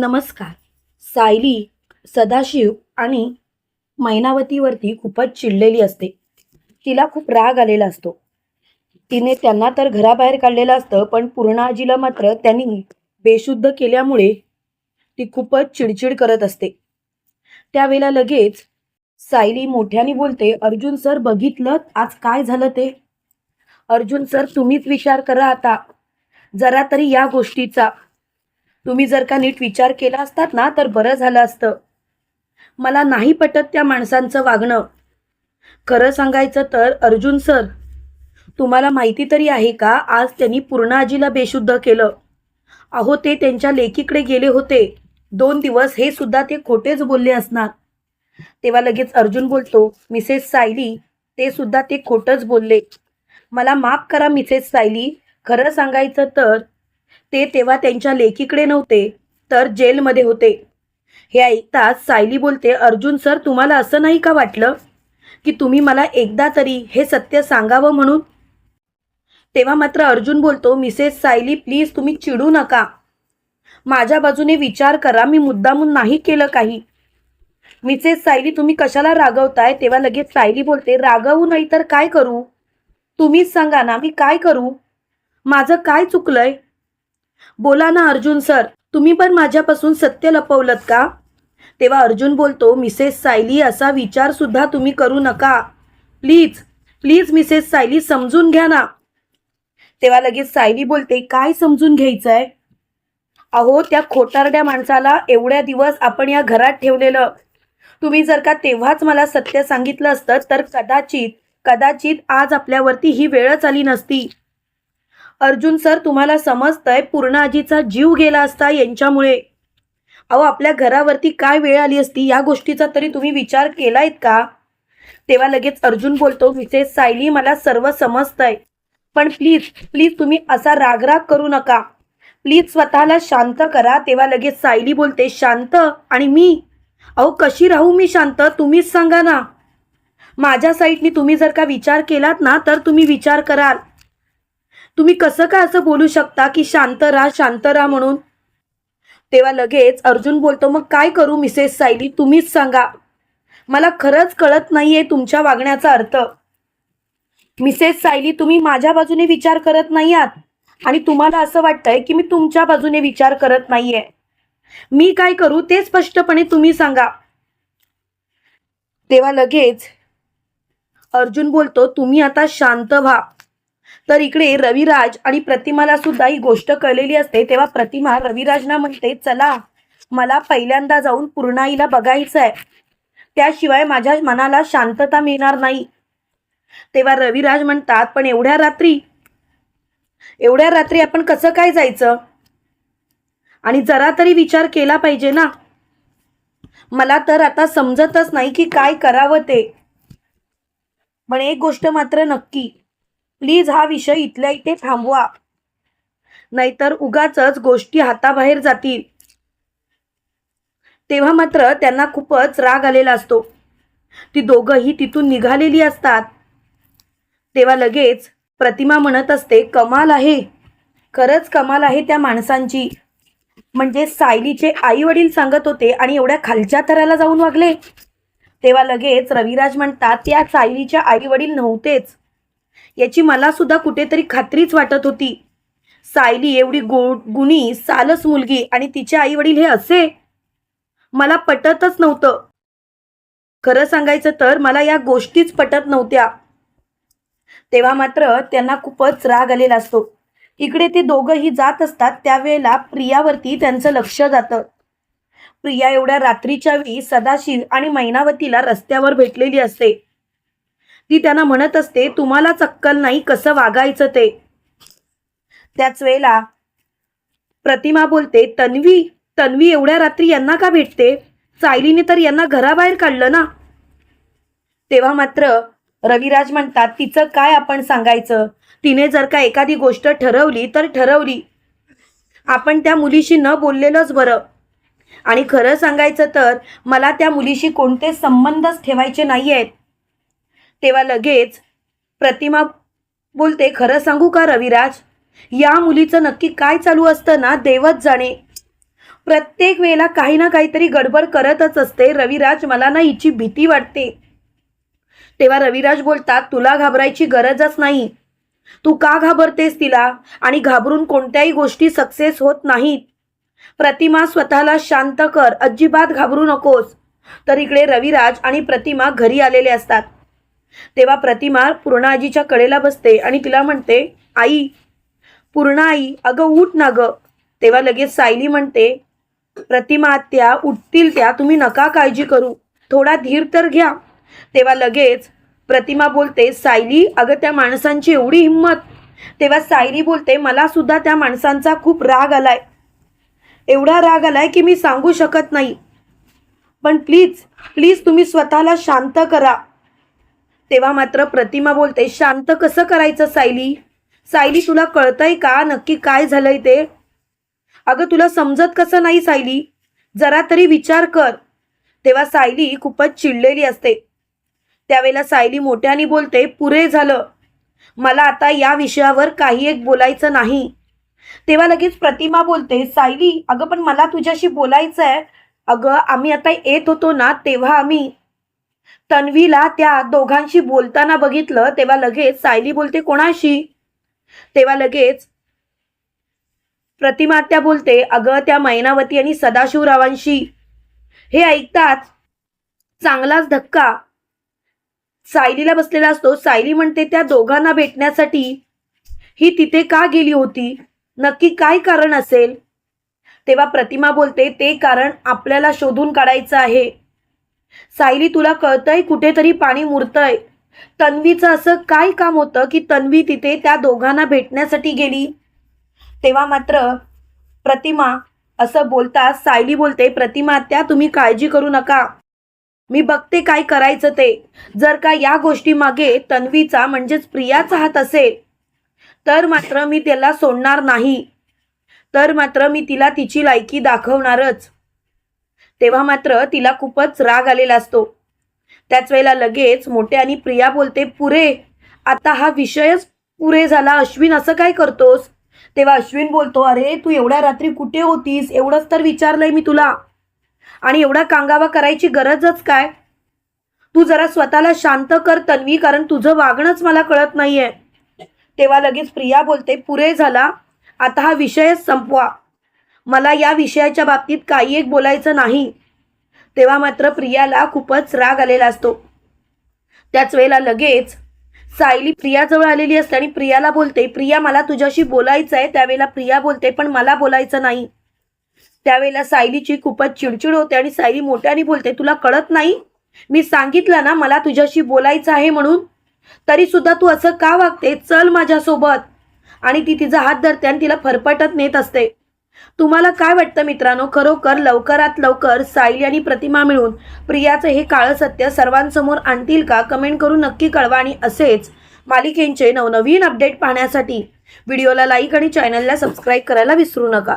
नमस्कार. सायली सदाशिव आणि मैनावतीवरती खूपच चिडलेली असते. तिला खूप राग आलेला असतो. तिने त्यांना तर घराबाहेर काढलेलं असतं पण पूर्णाजीला मात्र त्यांनी बेशुद्ध केल्यामुळे ती खूपच चिडचिड करत असते. त्यावेळेला लगेच सायली मोठ्याने बोलते अर्जुन सर बघितलं? आज काय झालं ते? अर्जुन सर तुम्हीच विचार करा आता. जरा तरी या गोष्टीचा तुम्ही जर का नीट विचार केला असतात ना तर बरं झालं असतं. मला नाही पटत त्या माणसांचं वागणं. खरं सांगायचं तर अर्जुन सर तुम्हाला माहिती तरी आहे का आज त्यांनी पूर्णाजीला बेशुद्ध केलं. अहो ते त्यांच्या लेकीकडे गेले होते. दोन दिवस हे सुद्धा ते खोटेच बोलले असणार. तेव्हा लगेच अर्जुन बोलतो मिसेस सायली ते सुद्धा ते खोटंच बोलले. मला माफ करा मिसेस सायली. खरं सांगायचं तर ते तेव्हा त्यांच्या लेकीकडे नव्हते तर जेलमध्ये होते. हे ऐकताच सायली बोलते अर्जुन सर तुम्हाला असं नाही का वाटलं की तुम्ही मला एकदा तरी हे सत्य सांगावं म्हणून? तेव्हा मात्र अर्जुन बोलतो मिसेस सायली प्लीज तुम्ही चिडू नका. माझ्या बाजूने विचार करा मी मुद्दामून नाही केलं काही. मिसेस सायली तुम्ही कशाला रागवताय? तेव्हा लगेच सायली बोलते रागवू नाही तर काय करू? तुम्हीच सांगा ना मी काय करू? माझं काय चुकलंय? बोला ना अर्जुन सर तुम्ही पण माझ्यापासून सत्य लपवलत का? तेव्हा अर्जुन बोलतो मिसेस सायली असा विचार सुद्धा तुम्ही करू नका. प्लीज प्लीज मिसेस सायली समजून घ्या ना. तेव्हा लगेच सायली बोलते काय समजून घ्यायचंय? अहो त्या खोटारड्या माणसाला एवढ्या दिवस आपण या घरात ठेवलेलं. तुम्ही जर का तेव्हाच मला सत्य सांगितलं असतं तर कदाचित कदाचित आज आपल्यावरती ही वेळच आली नसती. अर्जुन सर तुम्हाला समजतंय पूर्ण आजीचा जीव गेला असता यांच्यामुळे. अहो आपल्या घरावरती काय वेळ आली असती? या गोष्टीचा तरी तुम्ही विचार केलायत का? तेव्हा लगेच अर्जुन बोलतो मिसेस सायली मला सर्व समजतंय. पण प्लीज प्लीज तुम्ही असा रागराग करू नका. प्लीज स्वतःला शांत करा. तेव्हा लगेच सायली बोलते शांत? आणि मी? अहो कशी राहू मी शांत? तुम्हीच सांगा ना. माझ्या साईडनी तुम्ही जर का विचार केलात ना तर तुम्ही विचार कराल. तुम्ही कसं काय असं बोलू शकता की शांत राहा शांत राहा म्हणून? तेव्हा लगेच अर्जुन बोलतो मग काय करू मिसेस सायली? तुम्हीच सांगा. मला खरंच कळत नाहीये तुमच्या वागण्याचा अर्थ. मिसेस सायली तुम्ही माझ्या बाजूने विचार करत नाही आहात आणि तुम्हाला असं वाटतंय की मी तुमच्या बाजूने विचार करत नाहीये. मी काय करू ते स्पष्टपणे तुम्ही सांगा. तेव्हा लगेच अर्जुन बोलतो तुम्ही आता शांत व्हा. तर इकडे रविराज आणि प्रतिमाला सुद्धा ही गोष्ट कळलेली असते. तेव्हा प्रतिमा रविराजना म्हणते चला मला पहिल्यांदा जाऊन पूर्णाईला बघायचं आहे त्याशिवाय माझ्या मनाला शांतता मिळणार नाही. तेव्हा रविराज म्हणतात पण एवढ्या रात्री एवढ्या रात्री आपण कसं काय जायचं? आणि जरा तरी विचार केला पाहिजे ना. मला तर आता समजतच नाही की काय करावं ते. पण एक गोष्ट मात्र नक्की प्लीज हा विषय इथल्या इथे थांबवा. नाहीतर उगाच गोष्टी हाताबाहेर जातील. तेव्हा मात्र त्यांना खूपच राग आलेला असतो. ती दोघंही तिथून निघालेली असतात. तेव्हा लगेच प्रतिमा म्हणत असते कमाल आहे. खरंच कमाल आहे त्या माणसांची. म्हणजे सायलीचे आई वडील सांगत होते आणि एवढ्या खालच्या थराला जाऊन वागले. तेव्हा लगेच रविराज म्हणतात त्या सायलीच्या आई वडील नव्हतेच. याची मला सुद्धा कुठेतरी खात्रीच वाटत होती. सायली एवढी गो गुणी सालस मुलगी आणि तिचे आई वडील हे असे? मला पटतच नव्हतं. खरं सांगायचं तर मला या गोष्टीच पटत नव्हत्या. तेव्हा मात्र त्यांना खूपच राग आलेला असतो. इकडे ते दोघंही जात असतात त्यावेळेला प्रियावरती त्यांचं लक्ष जातं. प्रिया एवढ्या रात्रीच्या वेळी सदाशिव आणि मैनावतीला रस्त्यावर भेटलेली असते. ती त्यांना म्हणत असते तुम्हाला चक्कल नाही कसं वागायचं ते? त्याच वेळेला प्रतिमा बोलते तन्वी तन्वी एवढ्या रात्री यांना का भेटते? सायलीने तर यांना घराबाहेर काढलं ना. तेव्हा मात्र रविराज म्हणतात तिचं काय आपण सांगायचं? तिने जर का एखादी गोष्ट ठरवली तर ठरवली. आपण त्या मुलीशी न बोललेलंच बरं. आणि खरं सांगायचं तर मला त्या मुलीशी कोणते संबंधच ठेवायचे नाही आहेत तेव्हा लगेच प्रतिमा बोलते खरं सांगू का रविराज? या मुलीचं नक्की काय चालू असतं ना देवच जाणे. प्रत्येक वेळेला काही ना काहीतरी गडबड करतच असते. रविराज मला ना हिची भीती वाटते. तेव्हा रविराज बोलतात तुला घाबरायची गरजच नाही. तू का घाबरतेस तिला? आणि घाबरून कोणत्याही गोष्टी सक्सेस होत नाहीत. प्रतिमा स्वतःला शांत कर. अजिबात घाबरू नकोस. तर इकडे रविराज आणि प्रतिमा घरी आलेले असतात. तेव्हा प्रतिमा पूर्णाजीच्या कडेला बसते आणि तिला म्हणते आई पूर्णा आई अगं उठ ना ग. तेव्हा लगेच सायली म्हणते प्रतिमा त्या उठतील त्या तुम्ही नका काळजी करू. थोडा धीर तर घ्या. तेव्हा लगेच प्रतिमा बोलते सायली अगं त्या माणसांची एवढी हिंमत. तेव्हा सायली बोलते मला सुद्धा त्या माणसांचा खूप राग आलाय. एवढा राग आलाय की मी सांगू शकत नाही. पण प्लीज प्लीज तुम्ही स्वतःला शांत करा. तेव्हा मात्र प्रतिमा बोलते शांत कसं करायचं सायली? सायली तुला कळतंय का? नक्की काय झालंय ते? अगं तुला समजत कसं नाही सायली? जरा तरी विचार कर. तेव्हा सायली खूपच चिडलेली असते. त्यावेळेला सायली मोठ्याने बोलते पुरे झालं. मला आता या विषयावर काही एक बोलायचं नाही. तेव्हा लगेच प्रतिमा बोलते सायली अगं पण मला तुझ्याशी बोलायचं आहे अगं आम्ही आता येत होतो ना तेव्हा आम्ही तन्वीला त्या दोघांशी बोलताना बघितलं तेव्हा लगेच सायली बोलते कोणाशी? तेव्हा लगेच प्रतिमा त्या बोलते अगं त्या मैनावती आणि सदाशिवरावांशी. हे ऐकताच चांगलाच धक्का सायलीला बसलेला असतो. सायली म्हणते त्या दोघांना भेटण्यासाठी ही तिथे का गेली होती? नक्की काय कारण असेल? तेव्हा प्रतिमा बोलते ते कारण आपल्याला शोधून काढायचं आहे. सायली तुला कळतंय कुठेतरी पाणी मुरतंय. तन्वीचं असं काय काम होतं की तन्वी तिथे त्या दोघांना भेटण्यासाठी गेली? तेव्हा मात्र प्रतिमा असं बोलता सायली बोलते प्रतिमा त्या तुम्ही काळजी करू नका. मी बघते काय करायचं ते. जर का या गोष्टी मागे तन्वीचा म्हणजेच प्रियाचा हात असेल तर मात्र मी त्याला सोडणार नाही. तर मात्र मी तिला तिची लायकी दाखवणारच. तेव्हा मात्र तिला खूपच राग आलेला असतो. त्याच वेळेला लगेच मोठे आणि प्रिया बोलते पुरे आता हा विषयच पुरे झाला. अश्विन असं काय करतोस? तेव्हा अश्विन बोलतो अरे तू एवढ्या रात्री कुठे होतीस? एवढंच तर विचारलंय मी तुला. आणि एवढा कांगावा करायची गरजच काय? तू जरा स्वतःला शांत कर तन्वी कारण तुझं वागणंच मला कळत नाहीये. तेव्हा लगेच प्रिया बोलते पुरे झाला. आता हा विषयच संपवा. मला या विषयाच्या बाबतीत काही एक बोलायचं नाही. तेव्हा मात्र प्रियाला खूपच राग आलेला असतो. त्याच वेळेला लगेच सायली प्रियाजवळ आलेली असते आणि प्रियाला बोलते प्रिया मला तुझ्याशी बोलायचं आहे त्यावेळेला प्रिया बोलते पण मला बोलायचं नाही. त्यावेळेला सायलीची खूपच चिडचिड होते आणि सायली मोठ्याने बोलते तुला कळत नाही? मी सांगितलं ना मला तुझ्याशी बोलायचं आहे म्हणून? तरी सुद्धा तू असं का वागते? चल माझ्यासोबत. आणि ती तिचा हात धरते आणि तिला फरफटत नेत असते. तुम्हाला काय वाटतं मित्रांनो? खरोखर लवकरात लवकर सायली आणि प्रतिमा मिळून प्रियाचं हे काळं सत्य सर्वांसमोर आणतील का? कमेंट करून नक्की कळवा आणि असेच मालिकेंचे नवनवीन अपडेट पाहण्यासाठी व्हिडिओला लाईक आणि चॅनलला सबस्क्राईब करायला विसरू नका.